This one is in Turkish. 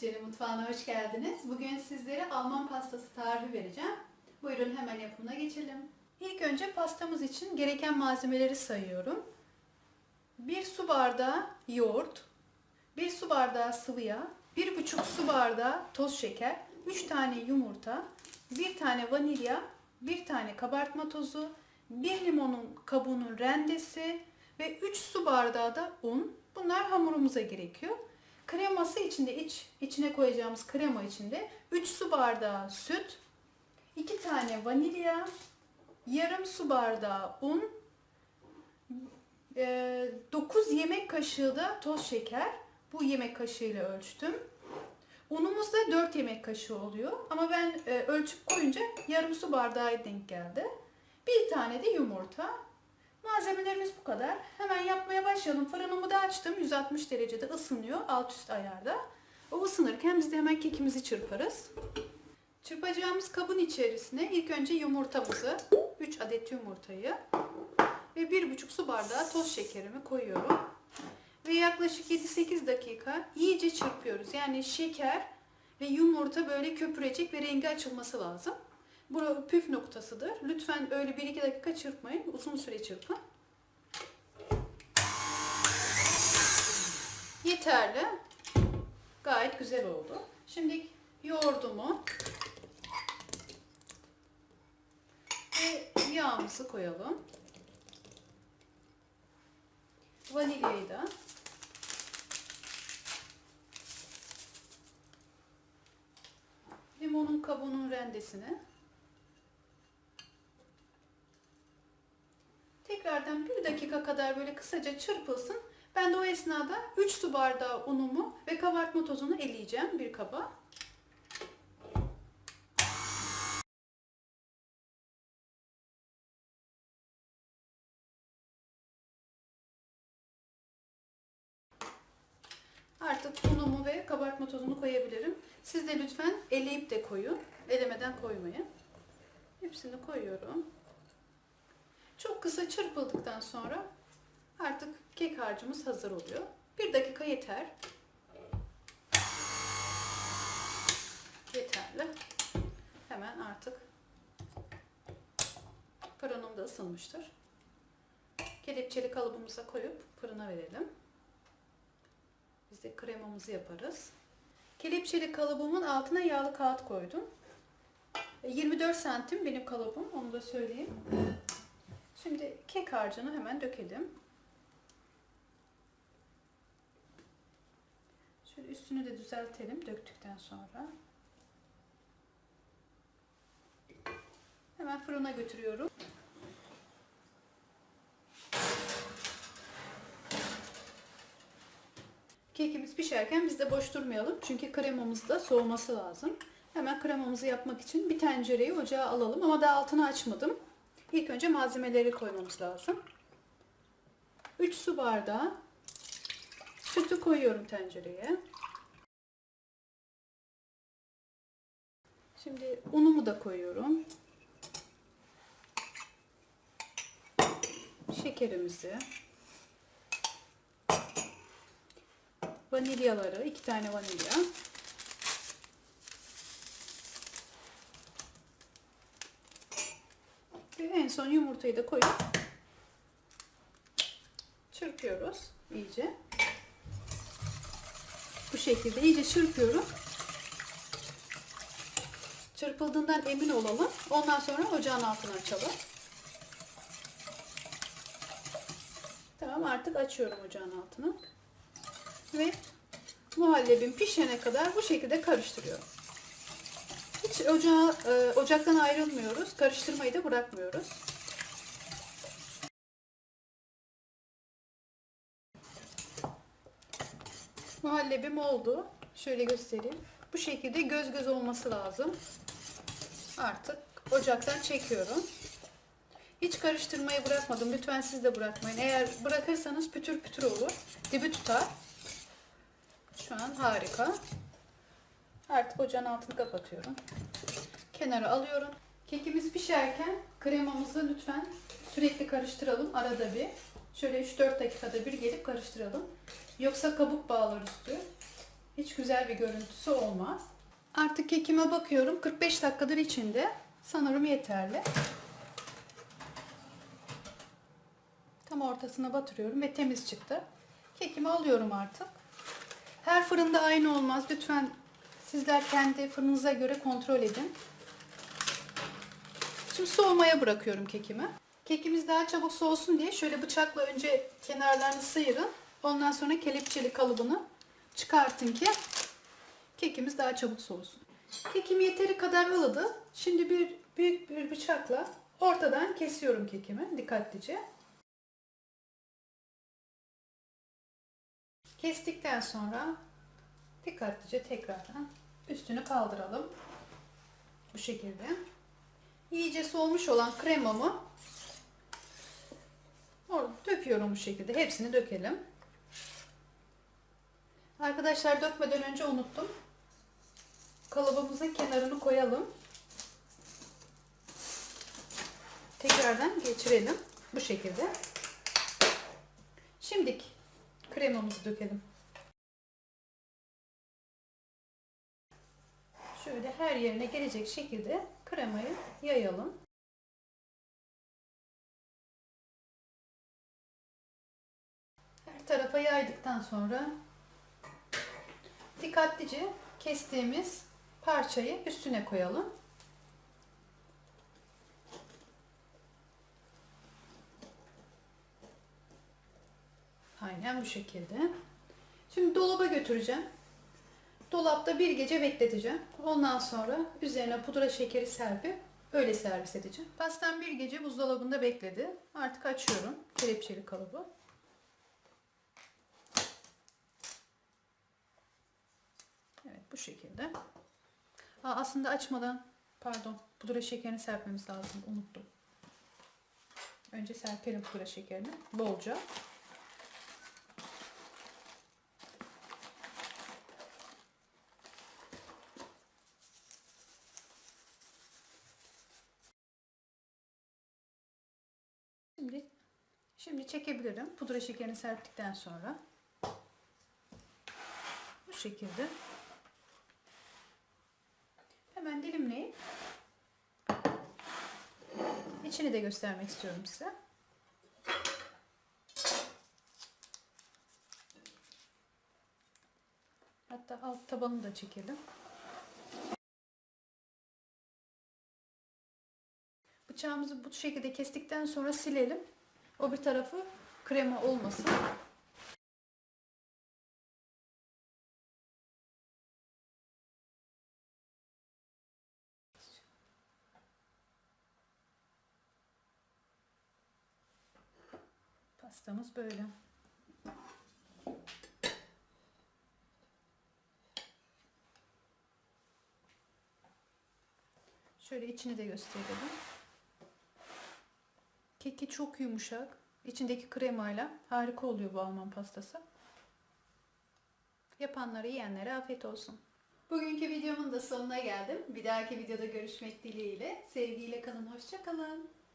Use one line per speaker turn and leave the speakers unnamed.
Hatice'nin mutfağına hoş geldiniz. Bugün sizlere Alman pastası tarifi vereceğim. Buyurun hemen yapımına geçelim. İlk önce pastamız için gereken malzemeleri sayıyorum. 1 su bardağı yoğurt, 1 su bardağı sıvı yağ, 1,5 su bardağı toz şeker, 3 tane yumurta, 1 tane vanilya, 1 tane kabartma tozu, 1 limonun kabuğunun rendesi ve 3 su bardağı da un. Bunlar hamurumuza gerekiyor. Kreması içinde iç içine koyacağımız krema içinde 3 su bardağı süt, 2 tane vanilya, yarım su bardağı un, 9 yemek kaşığı da toz şeker. Bu yemek kaşığıyla ölçtüm. Unumuz da 4 yemek kaşığı oluyor. Ama ben e, ölçüp koyunca yarım su bardağı denk geldi. Bir tane de yumurta. Malzemelerimiz bu kadar. Hemen yapmaya başlayalım. Fırınımı da açtım. 160 derecede ısınıyor. Alt üst ayarda. O ısınırken biz de hemen kekimizi çırparız. Çırpacağımız kabın içerisine ilk önce yumurtamızı, 3 adet yumurtayı ve 1,5 su bardağı toz şekerimi koyuyorum. Ve yaklaşık 7-8 dakika iyice çırpıyoruz. Yani şeker ve yumurta böyle köpürecek ve rengi açılması lazım. Bu püf noktasıdır. Lütfen öyle 1-2 dakika çırpmayın. Uzun süre çırpın. Yeterli. Gayet güzel oldu. Şimdi yoğurdumu ve yağımızı koyalım. Vanilyayı da limonun kabuğunun rendesini tekrardan bir dakika kadar böyle kısaca çırpılsın. Ben de o esnada 3 su bardağı unumu ve kabartma tozunu eleyeceğim bir kaba. Artık unumu ve kabartma tozunu koyabilirim. Siz de lütfen eleyip de koyun. Elemeden koymayın. Hepsini koyuyorum. Çok kısa çırpıldıktan sonra artık kek harcımız hazır oluyor. Bir dakika yeter. Yeterli. Hemen artık fırınım da ısınmıştır. Kelepçeli kalıbımıza koyup fırına verelim. Biz de kremamızı yaparız. Kelepçeli kalıbımın altına yağlı kağıt koydum. 24 santim benim kalıbım. Onu da söyleyeyim. Şimdi kek harcını hemen dökelim. Şöyle üstünü de düzeltelim döktükten sonra. Hemen fırına götürüyorum. Kekimiz pişerken biz de boş durmayalım. Çünkü kremamız da soğuması lazım. Hemen kremamızı yapmak için bir tencereyi ocağa alalım. Ama daha altını açmadım. İlk önce malzemeleri koymamız lazım. 3 su bardağı sütü koyuyorum tencereye. Şimdi unumu da koyuyorum. Şekerimizi. Vanilyaları, iki tane vanilya. Ve en son yumurtayı da koyup çırpıyoruz iyice. Bu şekilde iyice çırpıyorum. Çırpıldığından emin olalım. Ondan sonra ocağın altını açalım. Tamam artık açıyorum ocağın altını. Ve muhallebim pişene kadar bu şekilde karıştırıyorum. Hiç ocağa, e, ocaktan ayrılmıyoruz. Karıştırmayı da bırakmıyoruz. Muhallebim oldu. Şöyle göstereyim. Bu şekilde göz göz olması lazım. Artık ocaktan çekiyorum. Hiç karıştırmayı bırakmadım. Lütfen siz de bırakmayın. Eğer bırakırsanız pütür pütür olur. Dibi tutar. Şu an harika. Artık ocağın altını kapatıyorum. Kenara alıyorum. Kekimiz pişerken kremamızı lütfen sürekli karıştıralım arada bir. Şöyle 3-4 dakikada bir gelip karıştıralım. Yoksa kabuk bağlar üstü. Hiç güzel bir görüntüsü olmaz. Artık kekime bakıyorum. 45 dakikadır içinde. Sanırım yeterli. Tam ortasına batırıyorum ve temiz çıktı. Kekimi alıyorum artık. Her fırında aynı olmaz. Lütfen sizler kendi fırınıza göre kontrol edin. Şimdi soğumaya bırakıyorum kekimi. Kekimiz daha çabuk soğusun diye şöyle bıçakla önce kenarlarını sıyırın. Ondan sonra kelepçeli kalıbını çıkartın ki kekimiz daha çabuk soğusun. Kekim yeteri kadar ılıdı. Şimdi bir büyük bir bıçakla ortadan kesiyorum kekimi dikkatlice. Kestikten sonra dikkatlice tekrardan üstünü kaldıralım. Bu şekilde. İyice soğumuş olan kremamı döküyorum bu şekilde. Hepsini dökelim. Arkadaşlar dökmeden önce unuttum. Kalıbımızın kenarını koyalım. Tekrardan geçirelim. Bu şekilde. Şimdi kremamızı dökelim. Şöyle her yerine gelecek şekilde kremayı yayalım. Her tarafa yaydıktan sonra dikkatlice kestiğimiz parçayı üstüne koyalım. Aynen bu şekilde. Şimdi dolaba götüreceğim. Dolapta bir gece bekleteceğim. Ondan sonra üzerine pudra şekeri serpip öyle servis edeceğim. Pastam bir gece buzdolabında bekledi. Artık açıyorum kelepçeli kalıbı. Bu şekilde. Aa, aslında açmadan pardon pudra şekerini serpmemiz lazım. Unuttum. Önce serpelim pudra şekerini bolca. Şimdi şimdi çekebilirim. Pudra şekerini serptikten sonra bu şekilde dilimleyip içini de göstermek istiyorum size. Hatta alt tabanını da çekelim. Bıçağımızı bu şekilde kestikten sonra silelim. O bir tarafı krema olmasın. Pastamız böyle. Şöyle içini de gösterelim. Keki çok yumuşak. İçindeki kremayla harika oluyor bu Alman pastası. Yapanlara yiyenlere afiyet olsun. Bugünkü videomun da sonuna geldim. Bir dahaki videoda görüşmek dileğiyle. Sevgiyle kalın, hoşça kalın.